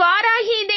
இவ்வாறாகி இதை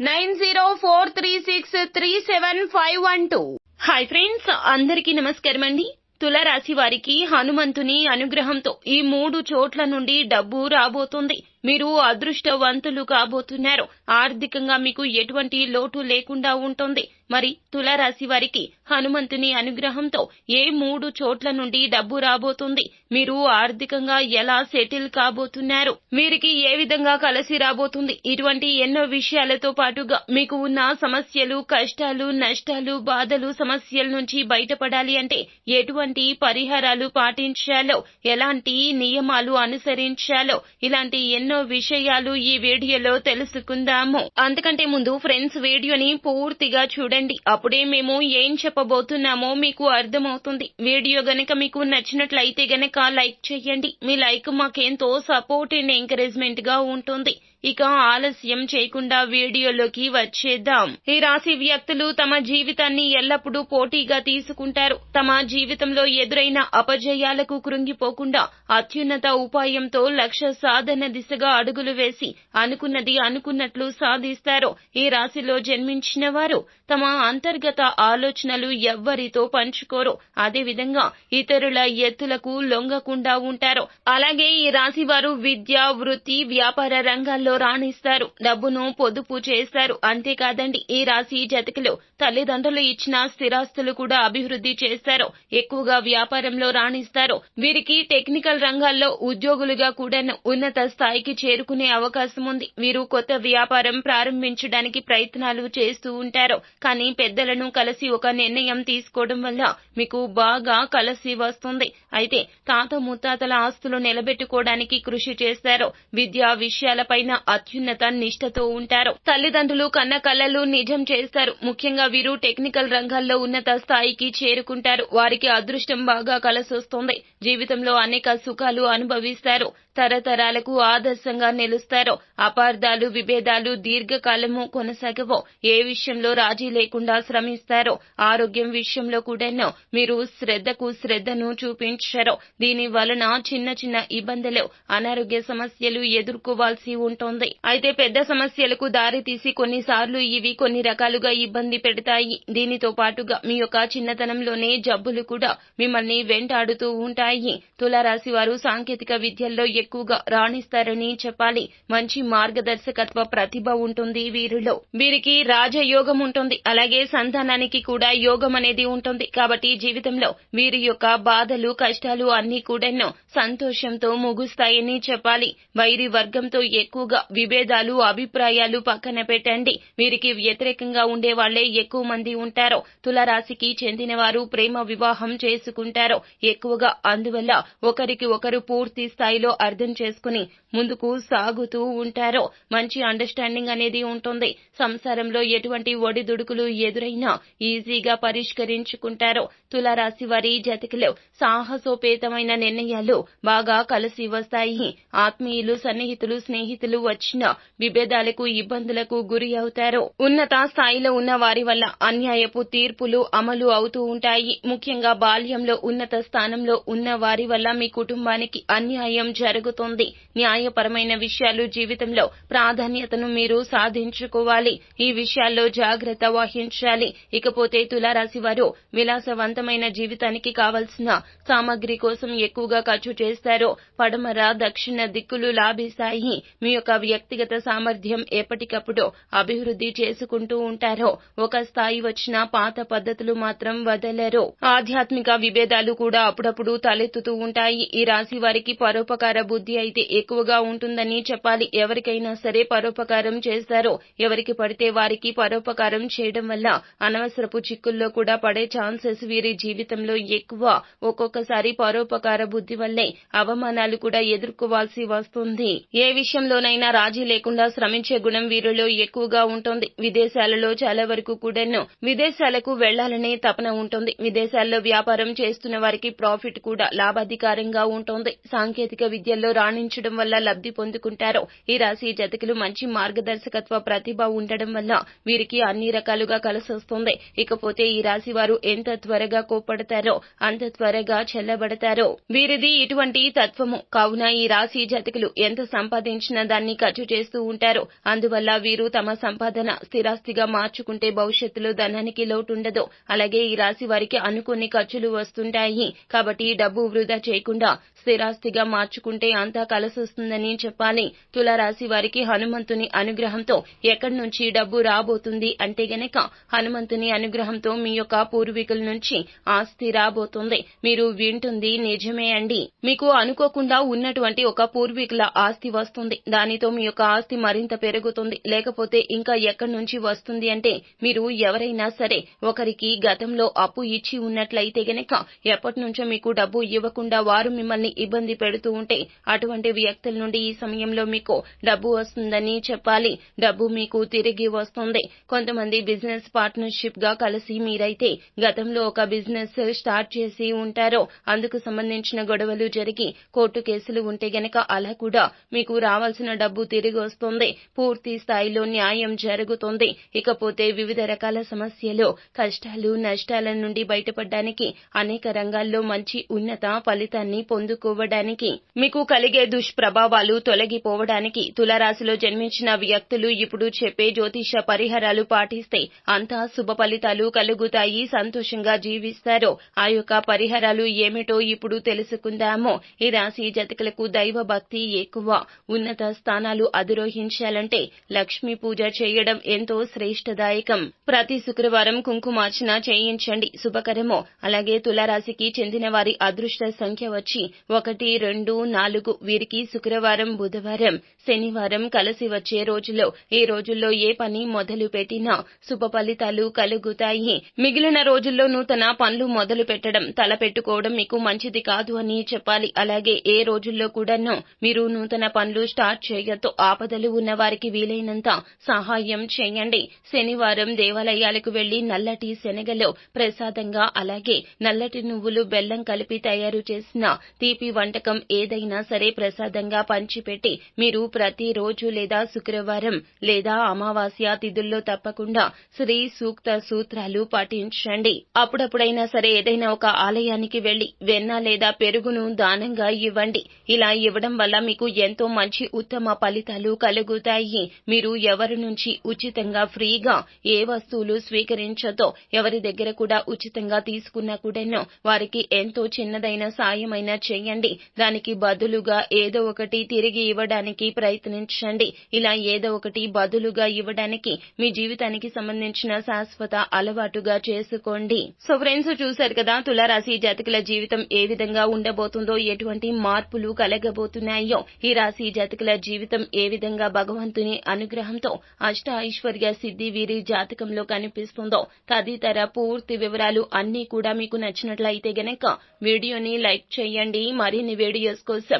nine zero four three six three seven five one two. Hi friends అందరికీ నమస్కారం అండి. తులరాశి వారికి హనుమంతుని అనుగ్రహంతో ఈ మూడు చోట్ల నుండి డబ్బు రాబోతుంది. మీరు అదృష్టవంతులు కాబోతున్నారు. ఆర్థికంగా మీకు ఎటువంటి లోటు లేకుండా ఉంటుంది. మరి తులారాశి వారికి హనుమంతుని అనుగ్రహంతో ఏ మూడు చోట్ల నుండి డబ్బు రాబోతుంది? మీరు ఆర్థికంగా ఎలా సెటిల్ కాబోతున్నారు? వీరికి ఏ విధంగా కలిసి రాబోతుంది? ఇటువంటి ఎన్నో విషయాలతో పాటుగా మీకు ఉన్న సమస్యలు కష్టాలు నష్టాలు బాధలు సమస్యల నుంచి బయటపడాలి అంటే ఎటువంటి పరిహారాలు పాటించాలో ఎలాంటి నియమాలు అనుసరించాలో ఇలాంటి ఎన్నో ఎన్నో విషయాలు ఈ వీడియోలో తెలుసుకుందాము. అంతకంటే ముందు ఫ్రెండ్స్ వీడియోని పూర్తిగా చూడండి. అప్పుడే మేము ఏం చెప్పబోతున్నామో మీకు అర్థమవుతుంది. వీడియో గనక మీకు నచ్చినట్లయితే గనక లైక్ చేయండి. మీ లైక్ మాకెంతో సపోర్ట్ అండ్ ఎంకరేజ్మెంట్గా ఉంటుంది. ఇక ఆలస్యం చేయకుండా వీడియోలోకి వచ్చేద్దాం. ఈ రాశి వ్యక్తులు తమ జీవితాన్ని ఎల్లప్పుడూ పోటీగా తీసుకుంటారు. తమ జీవితంలో ఎదురైన అపజయాలకు కృంగిపోకుండా అత్యున్నత ఉపాయంతో లక్ష్య సాధన దిశగా అడుగులు వేసి అనుకున్నది అనుకున్నట్లు సాధిస్తారు. ఈ రాశిలో జన్మించిన వారు తమ అంతర్గత ఆలోచనలు ఎవ్వరితో పంచుకోరు. అదేవిధంగా ఇతరుల ఎత్తులకు లొంగకుండా ఉంటారు. అలాగే ఈ రాశి వారు విద్య వృత్తి వ్యాపార రంగాల్లో రాణిస్తారు. డబ్బును పొదుపు చేస్తారు. అంతేకాదండి ఈ రాశి జతకులు తల్లిదండ్రులు ఇచ్చిన స్థిరాస్తులు కూడా అభివృద్ధి చేస్తారు. ఎక్కువగా వ్యాపారంలో రాణిస్తారు. వీరికి టెక్నికల్ రంగాల్లో ఉద్యోగులుగా కూడా ఉన్నత స్థాయికి చేరుకునే అవకాశం ఉంది. వీరు కొత్త వ్యాపారం ప్రారంభించడానికి ప్రయత్నాలు చేస్తూ ఉంటారు. కానీ పెద్దలను కలిసి ఒక నిర్ణయం తీసుకోవడం వల్ల మీకు బాగా కలిసి వస్తుంది. అయితే తాత ముత్తాతల ఆస్తులు నిలబెట్టుకోవడానికి కృషి చేస్తారు. విద్యా విషయాలపైన అత్యున్నత నిష్ఠతో ఉంటారు. తల్లిదండ్రులు కన్న కళ్ళలు నిజం చేస్తారు. ముఖ్యంగా వీరు టెక్నికల్ రంగాల్లో ఉన్నత స్థాయికి చేరుకుంటారు. వారికి అదృష్టం బాగా కలసొస్తుంది. జీవితంలో అనేక సుఖాలు అనుభవిస్తారు. తరతరాలకు ఆదర్శంగా నిలుస్తారో అపార్థాలు విభేదాలు దీర్ఘకాలము కొనసాగవో ఏ విషయంలో రాజీ లేకుండా శ్రమిస్తారో ఆరోగ్యం విషయంలో కూడాను మీరు శ్రద్ధకు శ్రద్ధను చూపించారో దీని వలన చిన్న చిన్న ఇబ్బందులు అనారోగ్య సమస్యలు ఎదుర్కోవాల్సి ఉంటుంది. అయితే పెద్ద సమస్యలకు దారి తీసి కొన్నిసార్లు ఇవి కొన్ని రకాలుగా ఇబ్బంది పెడతాయి. దీనితో పాటుగా మీ యొక్క చిన్నతనంలోనే జబ్బులు కూడా మిమ్మల్ని వెంటాడుతూ ఉంటాయి. తులారాశి వారు సాంకేతిక విద్యల్లో ఎక్కువగా రాణిస్తారని చెప్పాలి. మంచి మార్గదర్శకత్వ ప్రతిభ ఉంటుంది వీరిలో. వీరికి రాజయోగం ఉంటుంది. అలాగే సంతానానికి కూడా యోగం అనేది ఉంటుంది. కాబట్టి జీవితంలో వీరి యొక్క బాధలు కష్టాలు అన్ని కూడా సంతోషంతో ముగుస్తాయని చెప్పాలి. వైరి వర్గంతో ఎక్కువగా విభేదాలు అభిప్రాయాలు పక్కన పెట్టండి. వీరికి వ్యతిరేకంగా ఉండే వాళ్ళే ఎక్కువ మంది ఉంటారు తులరాశికి చెందిన వారు ప్రేమ వివాహం చేసుకుంటారు ఎక్కువగా అందువల్ల ఒకరికి ఒకరు పూర్తి స్థాయిలో అర్థం చేసుకుని ముందుకు సాగుతూ ఉంటారో మంచి అండర్స్టాండింగ్ అనేది ఉంటుంది. సంసారంలో ఎటువంటి ఒడిదుడుకులు ఎదురైనా ఈజీగా పరిష్కరించుకుంటారో తులారాశి వారి జతకిలో సాహసోపేతమైన నిర్ణయాలు బాగా కలిసి వస్తాయి. ఆత్మీయులు సన్నిహితులు స్నేహితులు వచ్చిన విభేదాలకు ఇబ్బందులకు గురి అవుతారు. ఉన్నత స్థాయిలో ఉన్న వారి వల్ల అన్యాయపు తీర్పులు అమలు అవుతూ ఉంటాయి. ముఖ్యంగా బాల్యంలో ఉన్నత స్థానంలో ఉన్న వారి వల్ల మీ కుటుంబానికి అన్యాయం జరుగుతుంది న్యాయపరమైన విషయాలు జీవితంలో ప్రాధాన్యతను మీరు సాధించుకోవాలి. ఈ విషయాల్లో జాగ్రత్త వహించాలి. ఇకపోతే తులారాశి వారు విలాసవంతమైన జీవితానికి కావలసిన సామాగ్రి కోసం ఎక్కువగా ఖర్చు చేస్తారో. పడమర దక్షిణ దిక్కులు లాభిస్తాయి. మీ యొక్క వ్యక్తిగత సామర్థ్యం ఎప్పటికప్పుడు అభివృద్ధి చేసుకుంటూ ఉంటారో. ఒక స్థాయి వచ్చిన పాత పద్ధతులు మాత్రం వదలరు. ఆధ్యాత్మిక విభేదాలు కూడా అప్పుడప్పుడు తలెత్తుతూ ఉంటాయి. ఈ రాశి వారికి పరోపకార బుద్ధి అయితే ఎక్కువగా ఉంటుందని చెప్పాలి. ఎవరికైనా సరే పరోపకారం చేస్తారో ఎవరికి పడితే వారికి పరోపకారం చేయడం వల్ల అనవసరపు చిక్కుల్లో కూడా పడే ఛాన్సెస్ వీరి జీవితంలో ఎక్కువ. ఒక్కొక్కసారి పరోపకార బుద్ధి వల్లే అవమానాలు కూడా ఎదుర్కోవాల్సి వస్తుంది. ఏ విషయంలోనైనా రాజీ లేకుండా శ్రమించే గుణం వీరిలో ఎక్కువగా ఉంటుంది. విదేశాలలో చాలా వరకు కూడాను విదేశాలకు వెళ్ళాలనే తపన ఉంటుంది. విదేశాల్లో వ్యాపారం చేస్తున్న వారికి ప్రాఫిట్ కూడా లాభాధికారంగా ఉంటుంది. సాంకేతిక విద్యల్లో రాణించడం వల్ల లబ్ధి పొందుకుంటారు ఈ రాశి జతకులు మంచి మార్గదర్శకత్వ ప్రతిభ ఉండడం వల్ల వీరికి అన్ని రకాలుగా కలిసొస్తుంది ఇకపోతే ఈ రాశి వారు ఎంత త్వరగా కోపడతారో అంత త్వరగా చెల్లబడతారో. వీరిది ఇటువంటి తత్వము. కావున ఈ రాశి జతకులు ఎంత సంపాదించినా దాన్ని ఖర్చు చేస్తూ ఉంటారు అందువల్ల వీరు తమ సంపాదన స్థిరాస్తిగా మార్చుకుంటే భవిష్యత్తులో ధనానికి లోటుండదు. అలాగే ఈ రాశి వారికి అనుకుని ఖర్చులు వస్తుంటాయి. కాబట్టి డబ్బు వృధా చేయకుండా స్థిరాస్తిగా మార్చుకుంటే అంతా కలిసొస్తుందని చెప్పాలి. తులారాశి వారికి హనుమంతుని అనుగ్రహంతో ఎక్కడి నుంచి డబ్బు రాబోతుంది అంటే గనక హనుమంతుని అనుగ్రహంతో మీ యొక్క పూర్వీకుల నుంచి ఆస్తి రాబోతుంది. మీరు వింటుంది నిజమే అండి. మీకు అనుకోకుండా ఉన్నటువంటి ఒక పూర్వీకుల ఆస్తి వస్తుంది. దానితో మీ యొక్క ఆస్తి మరింత పెరుగుతుంది. లేకపోతే ఇంకా ఎక్కడి నుంచి వస్తుంది అంటే మీరు ఎవరైనా సరే ఒకరికి గతంలో అప్పు ఇచ్చి ఉన్నట్లయితే గనక ఎప్పటి నుంచో మీకు డబ్బు ఇవ్వకుండా వారు మిమ్మల్ని ఇబ్బంది పెడుతూ ఉంటే అటువంటి వ్యక్తుల నుండి ఈ సమయంలో మీకు డబ్బు వస్తుందని చెప్పాలి. డబ్బు మీకు తిరిగి వస్తుంది. కొంతమంది బిజినెస్ పార్ట్నర్షిప్గా కలిసి మీరైతే గతంలో ఒక బిజినెస్ స్టార్ట్ చేసి ఉంటారో అందుకు సంబంధించిన గొడవలు జరిగి కోర్టు కేసులు ఉంటే గనక అలా కూడా మీకు రావాల్సిన డబ్బు తిరిగి వస్తుంది. పూర్తి స్థాయిలో న్యాయం జరుగుతుంది. ఇకపోతే వివిధ రకాల సమస్యలు కష్టాలు నష్టాల నుండి బయటపడడానికి అనేక రంగాల్లో మంచి ఉన్నత ఫలితాన్ని పొందుకోవడానికి మీకు కలిగే దుష్ప్రభావాలు తొలగిపోవడానికి తులరాశిలో జన్మించిన వ్యక్తులు ఇప్పుడు చెప్పే జ్యోతిష పరిహారాలు పాటిస్తే అంతా శుభ ఫలితాలు కలుగుతాయి సంతోషంగా జీవిస్తారు ఆ యొక్క పరిహారాలు ఏమిటో ఇప్పుడు తెలుసుకుందాము. ఈ రాశి జతకులకు దైవ భక్తి ఎక్కువ. ఉన్నత స్థానాలు అధిరోహించాలంటే లక్ష్మీ పూజ చేయడం ఎంతో శ్రేష్టదాయకం. ప్రతి శుక్రవారం కుంకుమార్చన చేయించండి శుభకరము. అలాగే తులరాశికి చెందిన వారి అదృష్ట సంఖ్య వచ్చి ఒకటి రెండు నాలుగు వీరికి శుక్రవారం బుధవారం శనివారం కలిసి వచ్చే రోజుల్లో ఈ రోజుల్లో ఏ పని మొదలు పెట్టినా శుభ ఫలితాలు కలుగుతాయి. మిగిలిన రోజుల్లో నూతన పనులు మొదలు పెట్టడం తలపెట్టుకోవడం మీకు మంచిది కాదు అని చెప్పాలి. అలాగే ఏ రోజుల్లో కూడాను మీరు నూతన పనులు స్టార్ట్ చేయడంతో ఆపదలు ఉన్న వారికి వీలైనంత సహాయం చేయండి. శనివారం దేవాలయాలకు వెళ్ళి నల్లటి శనగలో ప్రసాదంగా అలాగే నల్లటి నువ్వులు బెల్లం కలిపి తయారు చేసిన తీపి వంటకం ఏదైనా సరే ప్రసాదంగా పంచిపెట్టి మీరు ప్రతి రోజు లేదా శుక్రవారం లేదా అమావాస్య తిథుల్లో తప్పకుండా శ్రీ సూక్త సూత్రాలు పాటించండి. అప్పుడప్పుడైనా సరే ఏదైనా ఒక ఆలయానికి వెళ్ళి వెన్న లేదా పెరుగును దానంగా ఇవ్వండి. ఇలా ఇవ్వడం వల్ల మీకు ఎంతో మంచి ఉత్తమ ఫలితాలు కలుగుతాయి. మీరు ఎవరి నుంచి ఉచితంగా ఫ్రీగా ఏ వస్తువులు స్వీకరించదో ఎవరి దగ్గర కూడా ఉచితంగా తీసుకున్నా కూడాను వారికి ఎంతో చిన్నదైన సాయమైనా చేయండి. దానికి బదులు బదులుగా ఏదో ఒకటి తిరిగి ఇవ్వడానికి ప్రయత్నించండి. ఇలా ఏదో ఒకటి బదులుగా ఇవ్వడానికి మీ జీవితానికి సంబంధించిన శాశ్వత అలవాటుగా చేసుకోండి. సో ఫ్రెండ్స్ చూశారు కదా తులారాశి జాతకుల జీవితం ఏ విధంగా ఉండబోతుందో ఎటువంటి మార్పులు కలగబోతున్నాయో. ఈ రాశి జాతకుల జీవితం ఏ విధంగా భగవంతుని అనుగ్రహంతో అష్ట ఐశ్వర్య సిద్ధి వీరి జాతకంలో కనిపిస్తుందో తదితర పూర్తి వివరాలు అన్ని కూడా మీకు నచ్చినట్లయితే గనక వీడియోని లైక్ చేయండి. మరిన్ని వీడియోస్ కోసం